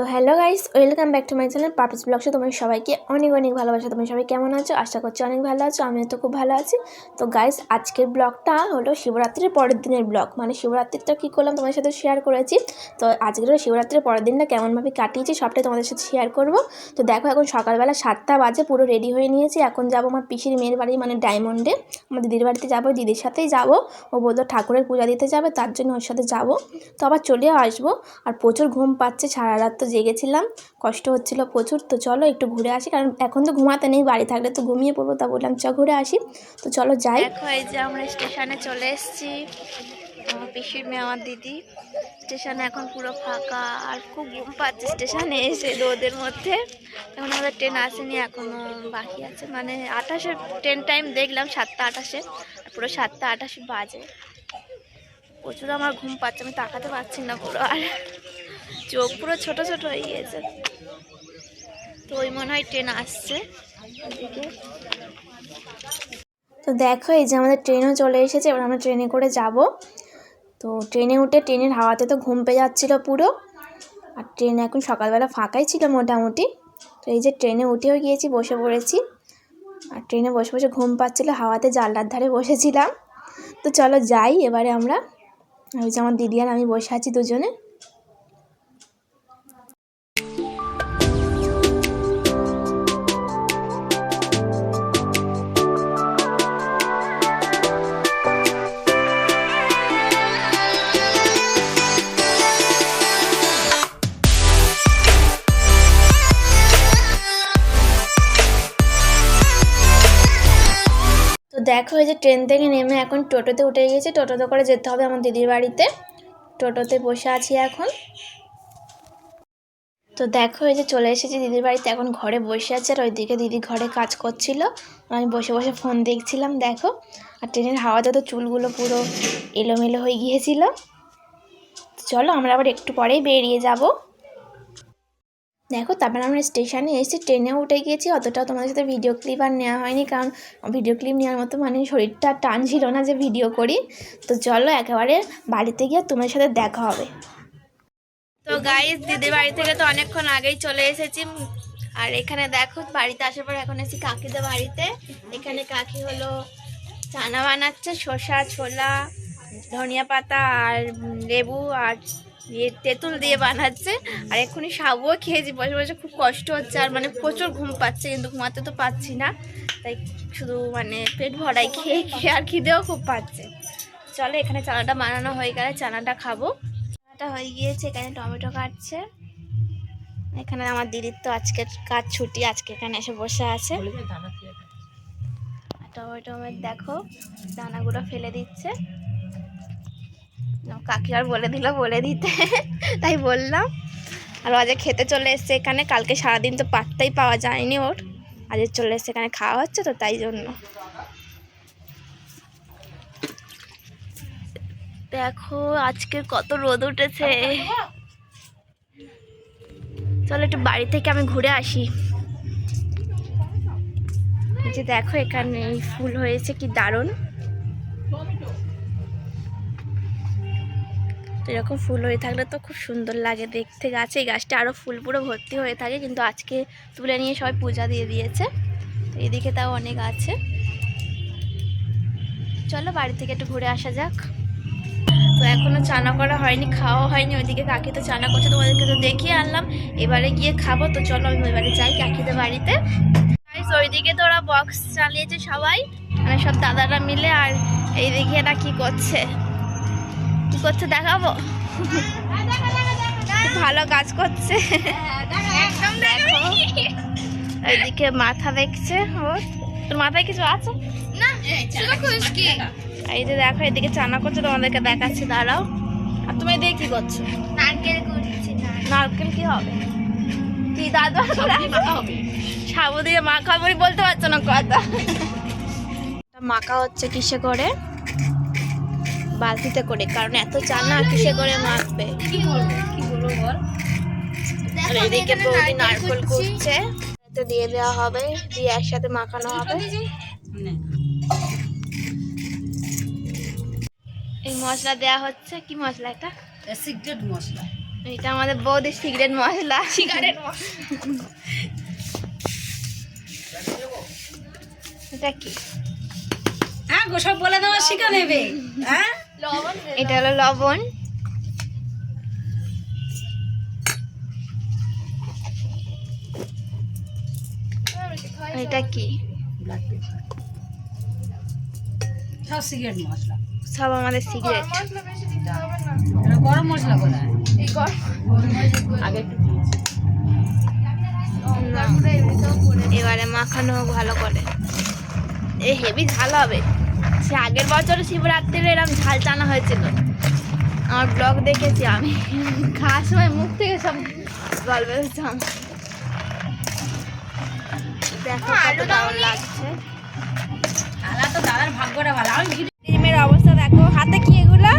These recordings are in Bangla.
তো hello guys welcome back to my channel পার্পস ব্লগসে তোমার সবাইকে অনেক অনেক ভালোবাসা তুমি সবাই কেমন আছো? আশা করছি অনেক ভালো আছো, আমিও তো খুব ভালো আছি। তো গাইস আজকের ব্লগটা হলো শিবরাত্রির পরের দিনের ব্লগ মানে শিবরাত্রিটা কী করলাম তোমাদের সাথে শেয়ার করেছি। তো আজকের শিবরাত্রির পরের দিনটা কেমনভাবে কাটিয়েছি, সবটাই তোমাদের সাথে শেয়ার করব। তো দেখো এখন সকালবেলা সাতটা বাজে, পুরো রেডি হয়ে নিয়েছি। এখন যাব আমার পিসির মেয়ের বাড়ি মানে ডায়মন্ডে আমার দিদির বাড়িতে যাব, দিদির সাথেই যাব। ও বলতো ঠাকুরের পূজা দিতে যাবে, তার জন্য ওর সাথে যাব। তো আবার চলেও আসব। আর প্রচুর ঘুম পাচ্ছে, সারা রাত তো জেগেছিলাম, কষ্ট হচ্ছিল প্রচুর। তো চলো একটু ঘুরে আসি, কারণ এখন তো ঘুমাতে নেই, বাড়ি থাকলে তো ঘুমিয়ে পড়ব, তা বললাম চ ঘুরে আসি। তো চলো যাই। দেখো এই যে আমরা স্টেশনে চলে এসেছি পিসির মেয়ে, আমার দিদি। স্টেশনে এখন পুরো ফাঁকা, আর খুব ঘুম পাচ্ছে স্টেশনে এসে রোদের মধ্যে। এখন আমাদের ট্রেন আসেনি এখনও বাকি আছে। মানে আঠাশে ট্রেন টাইম দেখলাম, সাতটা আঠাশে পুরো সাতটা আঠাশে বাজে। প্রচুর আমার ঘুম পাচ্ছে, আমি তাকাতে পারছি না পুরো, আর চোখ পুরো ছোট ছোট হয়ে গিয়েছে। তো ওই মনে হয় ট্রেন আসছে। তো দেখো, এই যে আমাদের ট্রেনও চলে এসেছে, এবার আমরা ট্রেনে করে যাব। তো ট্রেনে উঠে ট্রেনের হাওয়াতে তো ঘুম পেয়ে যাচ্ছিল পুরো। আর ট্রেন এখন সকালবেলা ফাঁকাই ছিল মোটামুটি। তো এই যে ট্রেনে উঠেও গিয়েছি, বসে পড়েছি। আর ট্রেনে বসে বসে ঘুম পাচ্ছিলো, হাওয়াতে জানলার ধারে বসেছিলাম। তো চলো যাই, এবারে আমরা। ওই যে আমার দিদি আর আমি বসে আছি দুজনে। দেখো এই যে ট্রেন থেকে নেমে এখন টোটোতে উঠে গিয়েছি। টোটোতে করে যেতে হবে আমার দিদির বাড়িতে। টোটোতে বসে আছি এখন। তো দেখো, এই যে চলে এসেছি দিদির বাড়িতে। এখন ঘরে বসে আছে আর ওইদিকে দিদি ঘরে কাজ করছিল। আমি বসে বসে ফোন দেখছিলাম, দেখো। আর ট্রেনের হাওয়াতে তো চুলগুলো পুরো এলোমেলো হয়ে গিয়েছিল। চলো, আমরা আবার একটু পরেই বেরিয়ে যাব। দেখো, তারপর আমরা স্টেশনে এসে ট্রেনে উঠে গিয়েছি। অতটাও তোমাদের সাথে ভিডিও ক্লিপ আর নেওয়া হয়নি, কারণ ভিডিও ক্লিপ নেওয়ার মতো মানে শরীরটা টান ছিল না যে ভিডিও করি। তো চলো, একেবারে বাড়িতে গিয়ে তোমার সাথে দেখা হবে। তো গাইস দিদির বাড়ি থেকে তো অনেকক্ষণ আগেই চলে এসেছি। আর এখানে দেখো, বাড়িতে আসার পর এখন এসেছি কাকিদের বাড়িতে। এখানে কাকি হলো চানা বানাচ্ছে, শসা, ছোলা, ধনিয়া পাতা আর লেবু আর ইয়ে তেঁতুল দিয়ে বানাচ্ছে। আর এক্ষুনি সাবুও খেয়েছি বসে বসে খুব কষ্ট হচ্ছে আর মানে প্রচুর ঘুম পাচ্ছে কিন্তু ঘুমাতে তো পাচ্ছি না। তাই শুধু মানে পেট ভরাই খেয়ে খেয়ে আর খিদেও খুব পাচ্ছে। চলো এখানে চানাটা বানানো হয়ে গেলে চানাটা খাব। চানাটা হয়ে গিয়েছে এখানে টমেটো কাটছে। এখানে আমার দিদির তো আজকে কাজ ছুটি আজকে এখানে এসে বসে আছে। টমেটো দেখো দানাগুলো ফেলে দিচ্ছে। কাকি আর বলে দিল, বলে দিতে। তাই বললাম। আর আজকে খেতে চলে এসছে এখানে। কালকে সারাদিন তো পাত্তাই পাওয়া যায়নি ওর। আজ চলে এসছে এখানে খাওয়া হচ্ছে তো তাই জন্য। দেখো আজকে কত রোদ উঠেছে। চলো একটু বাড়ি থেকে আমি ঘুরে আসি। যে দেখো এখানে ফুল হয়েছে, কি দারুণ। এরকম ফুল হয়ে থাকলে তো খুব সুন্দর লাগে দেখতে। গাছে এই গাছটা আরও ফুল পুরো ভর্তি হয়ে থাকে, কিন্তু আজকে তুলে নিয়ে সবাই পূজা দিয়ে দিয়েছে। তো এদিকে তাও অনেক আছে। চলো বাড়ি থেকে একটু ঘুরে আসা যাক। তো এখনও চানা করা হয়নি খাওয়া হয়নি, ওইদিকে কাকি তো চানা করছে, তোমাদেরকে তো দেখিয়ে আনলাম। এবারে গিয়ে খাব, তো চলো আমি এবারে যাই কাকিদের বাড়িতে। ওইদিকে তো ওরা বক্স চালিয়েছে সবাই মানে সব দাদারা মিলে, আর এইদিকে এরা কি করছে? কি করছে দেখাবো? খুব ভালো কাজ করছে। এইদিকে মাথা দেখছে ওর। তোর মাথায় কিছু আছে? এই যে দেখো এদিকে চানা করছে তোমাদেরকে দেখাচ্ছি দাঁড়াও। আর তুমি এদিকে কি করছ? নারকেল নারকেল। কি হবে? কি দাদা সাবু দিয়ে মাখা বলতে পারছ না কথা। মাখা হচ্ছে কিসে করে? বালতিতে করে কারণ এত চাল না কিসে করে মাখবে? আর এদিকে বৌদি নারকেল কুটছে এতে দিয়ে দেওয়া হবে দিয়ে একসাথে মাখানো হবে। এই মশলা দেয়া হচ্ছে কি মশলা এটা? সিক্রেট মশলা। এটা আমাদের বৌদির সিগারেট মশলা। সিগারেট এটা কি? হ্যাঁ সব বলে দেওয়া শিখে নেবে। হ্যাঁ? এটা হলো লবণ। এটা কি? সব সিগারেট মশলা। সব আমাদের সিগারেট এটা গরম মশলা বলা আগে এবারে মাখানো হোক ভালো করে। এ হেভি ঝাল হবে। সে আগের বছর শিবরাত্রির এরকম ঝাল টানা হয়েছিল। আমার ব্লগ দেখেছি আমি। খাওয়ার সময় মুখ থেকে সব জল বেরোচ্ছে আমার। দেখো কত দারুণ লাগছে। আলা তো দাদার ভাগ্যটা ভালো। ডিমের অবস্থা দেখো। হাতে কি এগুলো?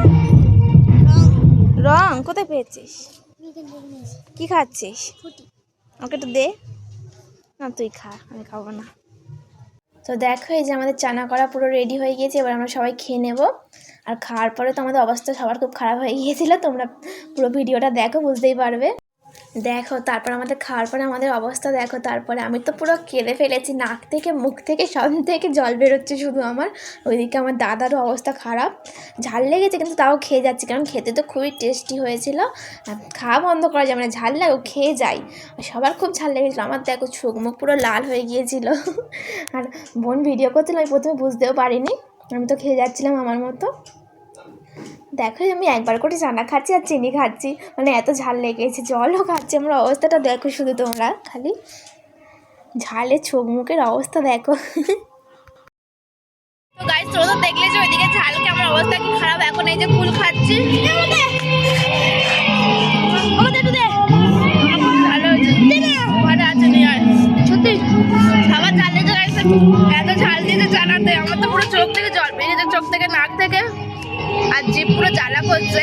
রং। কোথায় পেয়েছিস? কি খাচ্ছিস? ওকে একটু দে। না তুই খা। আমি খাব না। তো দেখো, এই যে আমাদের চানা করা পুরো রেডি হয়ে গিয়েছে, এবার আমরা সবাই খেয়ে নেব। আর খাওয়ার পরে তো আমাদের অবস্থা সবার খুব খারাপ হয়ে গিয়েছিল, তোমরা পুরো ভিডিওটা দেখো, বুঝতেই পারবে। দেখো, তারপর আমাদের খাওয়ার পরে আমাদের অবস্থা দেখো, তারপরে আমি তো পুরো কেঁদে ফেলেছি, নাক থেকে, মুখ থেকে সব থেকে জল বেরোচ্ছে শুধু আমার। ওইদিকে আমার দাদারও অবস্থা খারাপ। ঝাল লেগেছে কিন্তু তাও খেয়ে যাচ্ছি, কারণ খেতে তো খুবই টেস্টি হয়েছিল। খাওয়া বন্ধ করা যাবে না, ঝাল লাগো খেয়ে যাই। সবার খুব ঝাল লেগেছিলো, আমার দেখো চোখ মুখ পুরো লাল হয়ে গিয়েছিল। আর বোন ভিডিও করছিল, আমি প্রথমে বুঝতেও পারিনি, আমি তো খেয়ে যাচ্ছিলাম আমার মতো। দেখো, আমি একবার করে চানা খাচ্ছি আর চিনি খাচ্ছি। মানে এত ঝাল লেগেছে, জলও খাচ্ছি। আমার অবস্থাটা দেখো শুধু তোমরা, খালি ঝালে চোখ মুখের অবস্থা দেখো। তো দেখলে যে ওইদিকে ঝালকে আমার অবস্থা, কি খারাপ? এখন এই যে কুল খাচ্ছি। সত্যি। খাবার ঝাল দিয়েছে এত ঝাল দিয়েছে জানাতে আমার তো পুরো চোখ করছে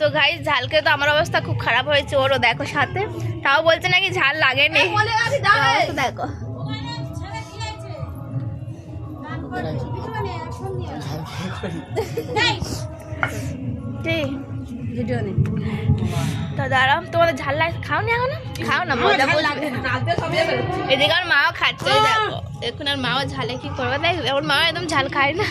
তো গাইস ঝালকে তো আমার অবস্থা খুব খারাপ হয়েছে ওরও দেখো সাথে। তাও বলছে নাকি ঝাল লাগেনি। দেখো। কি? তো দাঁড়াও তোমাদের ঝাল লাগে খাও নি এখনও খাও না মজা এদিকে আর মাও খাচ্ছে দেখো। এখন আর মাও ঝালে কি করবে? দেখ ওর মা একদম ঝাল খায় না।